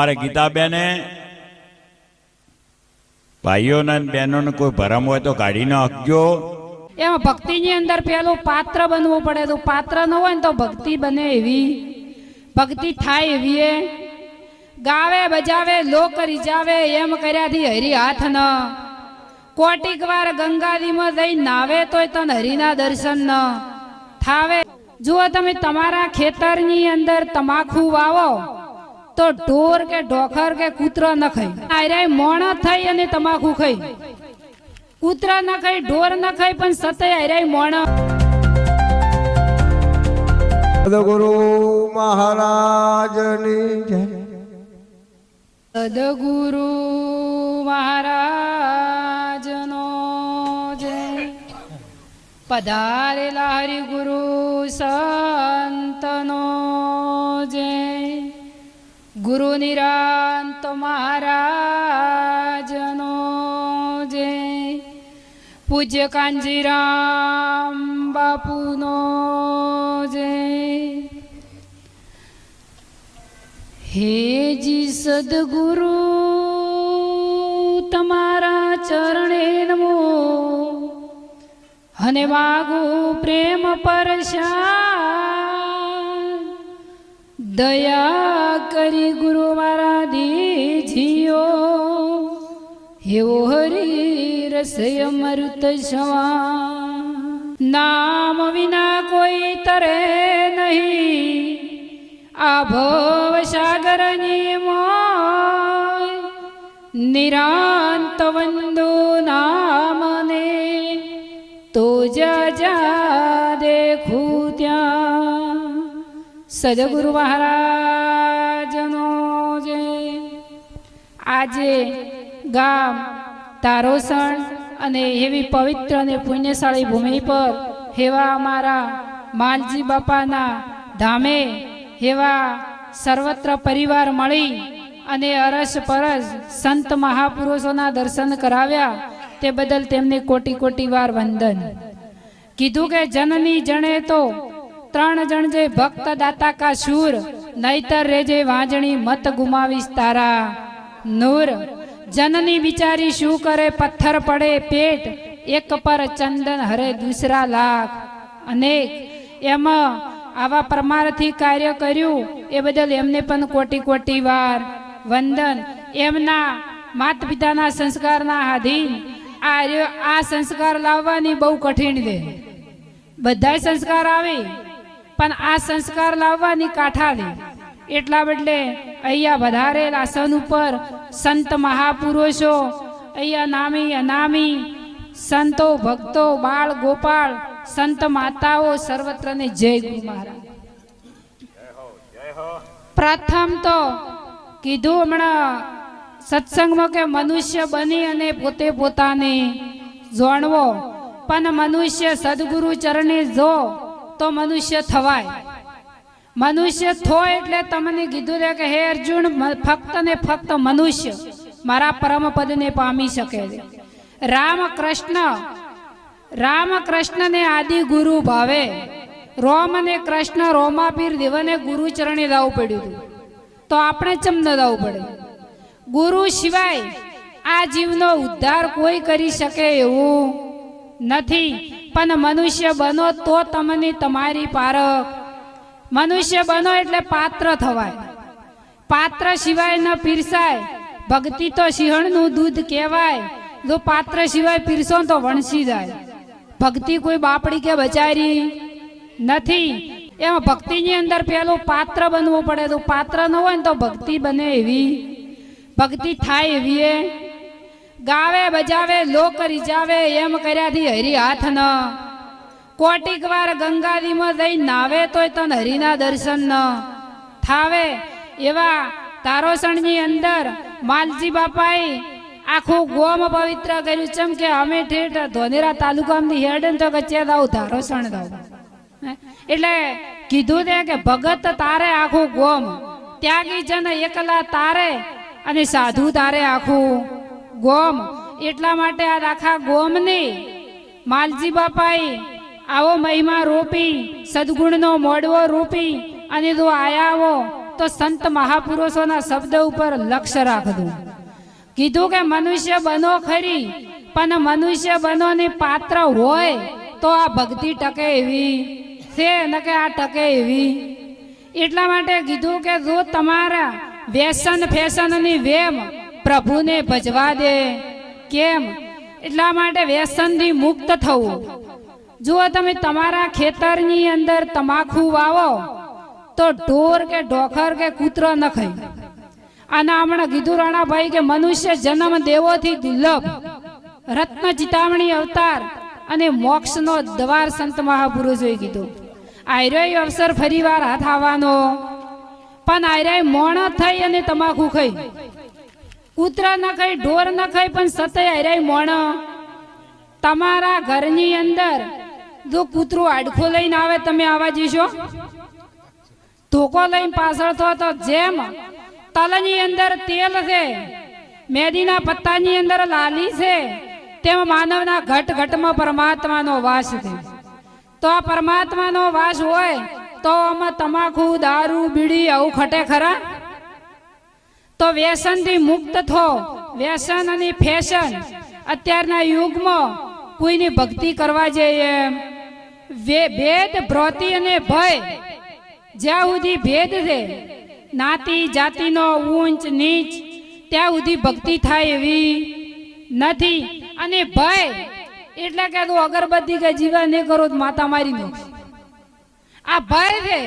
મારે ગીતાબેને ભાઈઓને બહેનોને કોઈ ભરમ હોય તો કાઢી નાખજો. એમાં ભક્તિની અંદર પેલું પાત્ર બનવું પડે. તો પાત્ર ન હોય ને તો ભક્તિ બને એવી. ભક્તિ થાય એવી એ. ગાવે બજાવે લોક રીજાવે એમ કર્યાથી હરી હાથ ન. કોટીક વાર ગંગાદીમાં જઈ નાવે તોય તન હરિના દર્શન ન. થાવે. જુઓ તમે તમારા ખેતરની અંદર તમાકુ વાવો. તો ઢોર કે ઢોખર કે કૂતરો ન ખાય. આર્યા મોણ થઈ અને તમાકુ ખાઈ કૂતરા ન ખાય ઢોર ન ખાય પણ સતય હરાય મોણ. સદગુરુ મહારાજની જય. સદગુરુ મહારાજનો જય. પધારેલા હરિગુરુ સંતનો ગુરુ નિરાંત મહારાજનો જે પૂજ્ય કાંજીરામ બાપુનો જય હેજી સદગુરુ તમારા ચરણે નમો અને માગું પ્રેમ પરશાન દયા કરી ગુરુ મારા દીજીઓ હેવો હરી રસય અમૃત સવા નામ વિના કોઈ તરે નહીં આ ભવ સાગરની મોય નિરાંત વંદો નામને તો જા જા દેખું ત્યાં સદગુરુ મહારાજનો જે આજે ગામ, તારોસણ અને એવી પવિત્ર અને પુણ્યશાળી ભૂમિ પર હેવા અમારા માલજી બાપાના ધામે હેવા સર્વત્ર પરિવાર મળી અને અરસ પરસ સંત મહાપુરુષોના દર્શન કરાવ્યા, તે બદલ તેમને કોટી કોટી વાર વંદન. કીધું કે જનની જણે તો ત્રણ જણ જે ભક્ત દાતા કા શૂર, નહીતર રેજે વાંજણી મત ગુમાવીશ તારા. નૂર, જનની બિચારી શું કરે? પથ્થર પડે પેટ, એક પર ચંદન હરે દૂસરા લાખ. અનેક, એમાં આવા પ્રમાણથી કાર્ય કર્યું, એ બદલ એમને પણ કોટી કોટી વાર. વંદન, એમના માત પિતાના સંસ્કારના આધીન, આ સંસ્કાર લાવવાની બહુ કઠિન છે બધા સંસ્કાર આવે. પણ આ સંસ્કાર લાવવાની કાઠા લે એટલા બદલે અહીંયા વધારેલ આસન ઉપર સંત મહાપુરુષો, અહીંયા નામી અનામી સંતો, ભક્તો, બાળ, ગોપાળ, સંત માતાઓ સર્વત્રને જય ગુરુ મહારાજ. પ્રથમ તો કીધું હમણાં સત્સંગમાં કે મનુષ્ય બની અને પોતે પોતાને જાણવો. પણ મનુષ્ય સદગુરુ ચરણે જો તો મનુષ્ય થવાય. મનુષ્ય થો એટલે તમને કીધું છે કે, હે અર્જુન ફક્ત ને ફક્ત મનુષ્ય મારા પરમ પદને પામી શકે છે. રામ કૃષ્ણ, રામ કૃષ્ણને આદિ ગુરુ ભાવે. રોમ અને કૃષ્ણ રોમાપીર દેવને ગુરુ ચરણે દાવું પડ્યું હતું. તો આપણે ચમ ન દાવું પડે? ગુરુ સિવાય આ જીવનો ઉદ્ધાર કોઈ કરી શકે એવું નથી. પણ મનુષ્ય બનો તો તમને તમારી પારખ મનુષ્ય બનો એટલે પાત્ર થવાય. પાત્ર સિવાય ન પીરસાય. ભક્તિ તો સિંહણનું દૂધ કહેવાય. જો પાત્ર સિવાય પીરસો તો વણસી જાય. ભક્તિ કોઈ બાપડી કે બચારી નથી. એમાં ભક્તિની અંદર પેલું પાત્ર બનવું પડે. તો પાત્ર ન હોય ને તો ભક્તિ બને એવી. ભક્તિ થાય એવી એ. ગાવે, બજાવે લોક રીજાવે એમ કર્યાથી હરી હાથ ન. કોટીક વાર ગંગાદીમાં જઈ નાવે તોય તન હરિના દર્શન ન. થાવે એવા તારોસણની અંદર માલજી બાપાએ આખું ગોમ પવિત્ર કર્યું. ચમ કે અમે ઠેઠ ધોનેરા તાલુકામાંથી હેડ તો કચ્યા દાવ ધારોસણ દાવ. એટલે કીધું તે કે, ભગત તારે આખું ગોમ, ત્યાગી જન એકલા તારે અને સાધુ તારે આખું. ગોમ. એટલા માટે આ આખા ગોમને. માલજી બાપાએ આવો મહિમા રોપી, સદગુણનો મોડવો રોપી, અને જો આયાવો તો સંત મહાપુરુષોના શબ્દ ઉપર લક્ષ્ય રાખજો. કીધું કે મનુષ્ય બનો ખરી, પણ મનુષ્ય બનોની પાત્ર હોય, તો આ ભક્તિ ટકે એવી, છે ને કે આ ટકે એવી. એટલા માટે કીધું કે જો તમારા વ્યસન ફેશનની વેમ પ્રભુને ભજવા દે. કેમ? એટલા માટે વ્યસનથી મુક્ત થવું. જુઓ તમે તમારા ખેતરની અંદર તમાકુ વાવો, તો ઢોર કે ઢોખર કે કૂતરો ન ખાય. અને હમણાં કીધું રાણાભાઈ કે મનુષ્ય જન્મ દેવોથી દુર્લભ. રત્ન ચિતામણી અવતાર અને મોક્ષનો દ્વાર સંત મહાપુરુષોએ કીધું. આયરોય અવસર ફરી વાર હાથ આવવાનો. પણ આયરાય મોણ થઈ અને તમાકુ ખાઈ. કૂતરા ન ખાઈ ઢોર ન ખાઈ પણ સતય હરાય મોણ. તમારા ઘરની અંદર જો કૂતરું આડખો લઈને આવે, તમે આવા જઈશો ધોકો લઈને પાછળ થો તો જેમ તલની અંદર તેલ છે, મેદીના પત્તાની અંદર લાલી છે, તેમ માનવના ઘટ ઘટમાં પરમાત્માનો વાસ છે. તો આ પરમાત્માનો વાસ હોય તો આમાં તમાકુ, દારૂ, બીડી આવું ખટે ખરા? તો વ્યસનથી મુક્ત થો. વ્યસન અને ફેશન અત્યારના યુગમાં કોઈની ભક્તિ કરવા જઈએ ભેદ, ભ્રોતિ અને ભય જ્યાં સુધી ભેદ છે, નાતી, જાતિનો ઊંચ, નીચ, ત્યાં સુધી ભક્તિ થાય એવી નથી. અને ભય એટલે કે તું અગરબત્તી કે જીવા નહીં કરો તો માતા મારી નો આ ભય છે.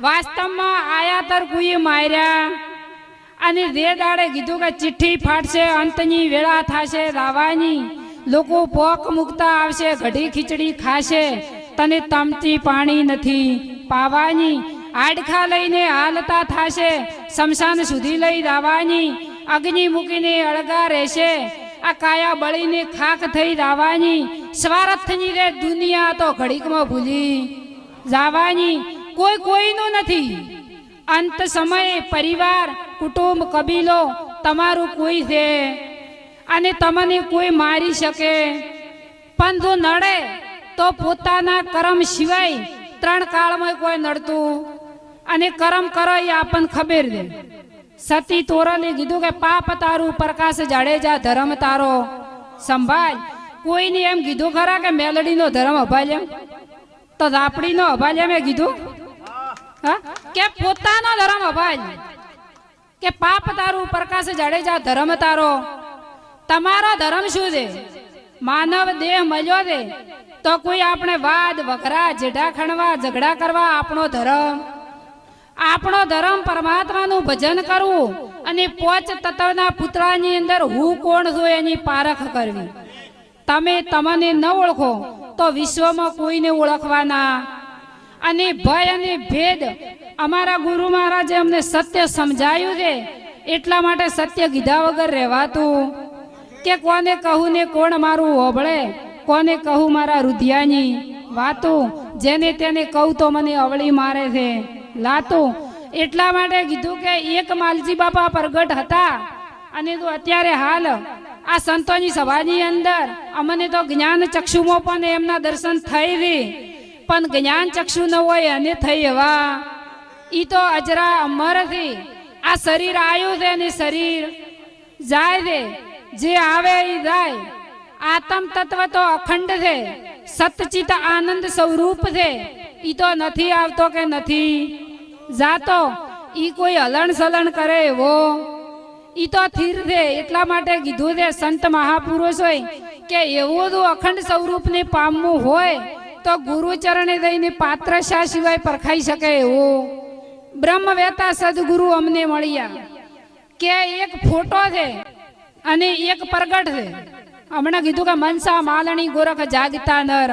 વાસ્તવમાં આયાતર કોઈ માર્યા? અને જે દાડે કીધું કે ચિઠ્ઠી ફાટશે, અંતની વેળા થશે, રાવાની. લોકો પોક મુકતા આવશે, ઘડી ખીચડી ખાશે. તને તમતી પાણી નથી, પાવાની. હાડખા લઈને હાલતા થાશે, શમશાન સુધી લઈ દાવાની અગ્નિ મૂકીને અળગા રહેશે, આ કાયા બળીને ખાખ થઈ દાવાની સ્વાર્થની રે દુનિયા તો ઘડીકમાં ભૂલી જાવાની. કોઈ કોઈનું નથી. અંત સમયે પરિવાર કુટુંબ કબીલો, તમારું કોઈ છે અને તમને કોઈ મારી શકે. પણ જો નડે, તો પોતાના કર્મ સિવાય ત્રણ કાળમાં કોઈ નડતું. અને કર્મ કરો એ આપણને ખબર છે. સતી તોરલે કીધું કે, પાપ તારું પ્રકાશ જાડેજા ધર્મ તારો. સંભાળ. કોઈને એમ કીધું ખરા કે, મેલડીનો ધર્મ અભાલ એમ? તો રાપડીનો અભાલ એમ એ કીધું? હા? કે પોતાનો ધર્મ અભાજ કે પાપ તારું પ્રકાશ જાડેજા, ધર્મ તારો. તમારો ધર્મ શું છે? માનવ દેહ મળ્યો છે. તો કોઈ આપણે વાદ વખરા જેઢા ખણવા, ઝઘડા કરવા આપણો ધર્મ? આપણો ધર્મ પરમાત્માનું ભજન કરવું અને પોચ તત્વના પુતળાની અંદર હું કોણ છું એની પારખ કરવી. તમે તમને ન ઓળખો તો વિશ્વમાં કોઈને ઓળખવાના. અને ભય અને ભેદ અમારા ગુરુ મહારાજે અમને સત્ય સમજાયું છે. એટલા માટે સત્ય કીધા વગર રહેવાતું. કે કોને કહું ને કોણ મારું હોબળે કોને કહું મારા રુધિયાની વાતું? જેને તેને કહું તો મને અવળી મારે છે. લાતું. એટલા માટે કીધું કે એક માલજી બાપા પ્રગટ હતા. અને તો અત્યારે હાલ આ સંતોની સભાની અંદર અમને તો જ્ઞાન ચક્ષુમાં પણ એમના દર્શન થઈ રહી પણ જ્ઞાન ચક્ષુ ન હોય અને થઈ એવા ઈ તો અજરા અમર છે આ શરીર આવ્યું છે ને શરીર જાય છે જે આવે એ જાય. આત્મ તત્વ તો અખંડ છે. સતચિત આનંદ સ્વરૂપ છે. ઈ તો નથી આવતો કે નથી. જાતો. ઈ કોઈ હલણ સલણ કરે એવો. ઈ તો થીર છે. એટલા માટે કીધું છે સંત મહાપુરુષોએ કે એવું જો અખંડ સ્વરૂપને પામવું હોય તો ગુરુ ચરણે દઈને પાત્ર શા સિવાય પરખાઈ શકે એવું. બ્રહ્મ વેતા સદગુરુ અમને મળ્યા. કે એક ફોટો છે અને એક પ્રગટ છે. હમણાં કીધું કે મનસા માલણી ગોરખ જાગતા નર.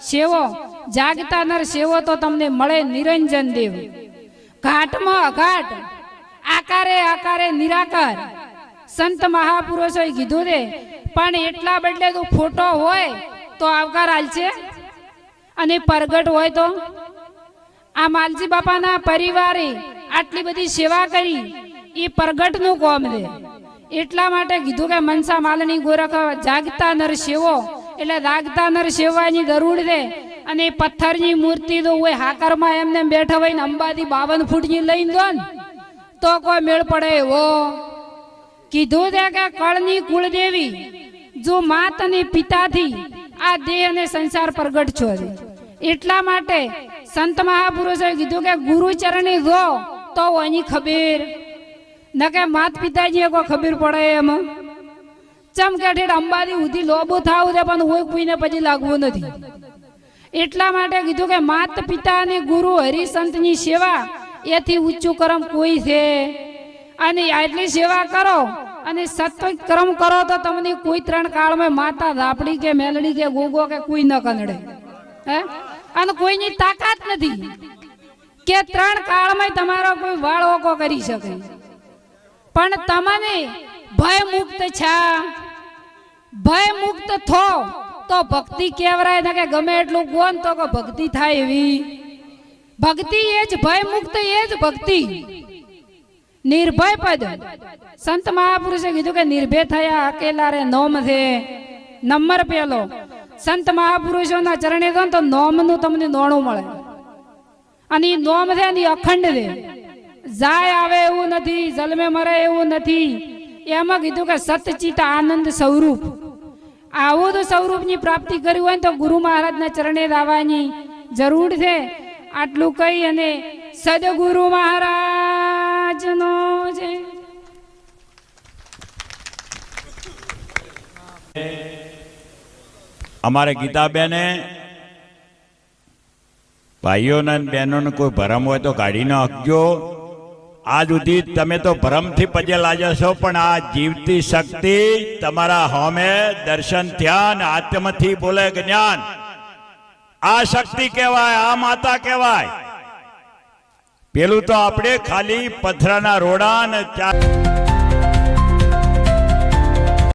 સેવો, જાગતા નર સેવો તો તમને મળે નિરંજન દેવ. ઘાટમાં અઘાટ, આકારે આકારે નિરાકાર. સંત મહાપુરુષોએ કીધું છે, પણ એટલા બદલે તો ફોટો હોય તો આવકાર આલશે? અને પ્રગટ હોય તો? આ માલજી બાપાના પરિવારે આટલી બધી સેવા કરી, એ પ્રગટનું કોમ દે એટલા માટે કીધું કે મનસા માલની ગોરખ જાગતા નર સેવો, એટલે જાગતા નર સેવાની જરૂર દે અને પથ્થરની મૂર્તિ તો હોય હાકરમાં એમને બેઠા હોય ને અંબાથી બાવન ફૂટની લઈને દો ને, તો કોઈ મેળ પડે એવો કીધું છે કે કળની કુળદેવી, જો માત અને પિતાથી આ દેહ અને સંસાર પ્રગટ છે. એટલા માટે સંત મહાપુરુષોએ કીધું કે ગુરુ ચરણી જો તો એની ખબીર. ન કે માત પિતાજીએ કોઈ ખબીર પડે એમ. ચમ કે અંબાજી ઉધી લોબો થાવું છે, પણ હોય કોઈને પછી લાગવું નથી. એટલા માટે કીધું કે માત પિતા અને ગુરુ હરિસંતની સેવા એથી ઊંચું કરમ કોઈ છે. અને આટલી સેવા કરો અને સત્વ કર્મ કરો તો તમને કોઈ ત્રણ કાળમાં માતા ધાપડી કે મેલડી કે ગોગો કે કોઈ ન કંદડે. હે? અને કોઈની તાકાત નથી કે ત્રણ કાળમાં તમારો કોઈ વાળ ઓકો કરી શકે. પણ તમને ભય મુક્ત છા. ભય મુક્ત થો તો ભક્તિ કેવરાય ને કે ગમે એટલું ગોન તો કે ભક્તિ થાય એવી. ભક્તિ એ જ ભય મુક્ત, એ જ ભક્તિ. નિર્ભય પદ. સંત મહાપુરુષે કીધું કે નિર્ભય થયા અકેલા રે નોમ છે. નંબર પેલો. સંત મહાપુરુષોના ચરણે ને તો નોમનું તમને નોણું મળે. અને એ નોમ છે ને અખંડ છે. જાય આવે એવું નથી, જલમે મરે એવું નથી. એમાં કીધું કે સતચિત આનંદ સ્વરૂપ. આવું તો સ્વરૂપની પ્રાપ્તિ કરવી હોય ને તો ગુરુ મહારાજના ચરણે દાવાની જરૂર છે. આટલું કહી અને સદગુરુ મહારાજનો છે અમારે ગીતાબેને ભાઈઓને અને બહેનોને કોઈ ભરમ હોય તો કાઢી નાખજો. આ સુધી તમે તો ભરમથી પજે લાગ્યા છો પણ આ જીવતી શક્તિ તમારા હોમે દર્શન ધ્યાન આત્મથી બોલે જ્ઞાન. આ શક્તિ કહેવાય, આ માતા કહેવાય. પેલું તો આપણે ખાલી પથરાના રોડા ને ચાર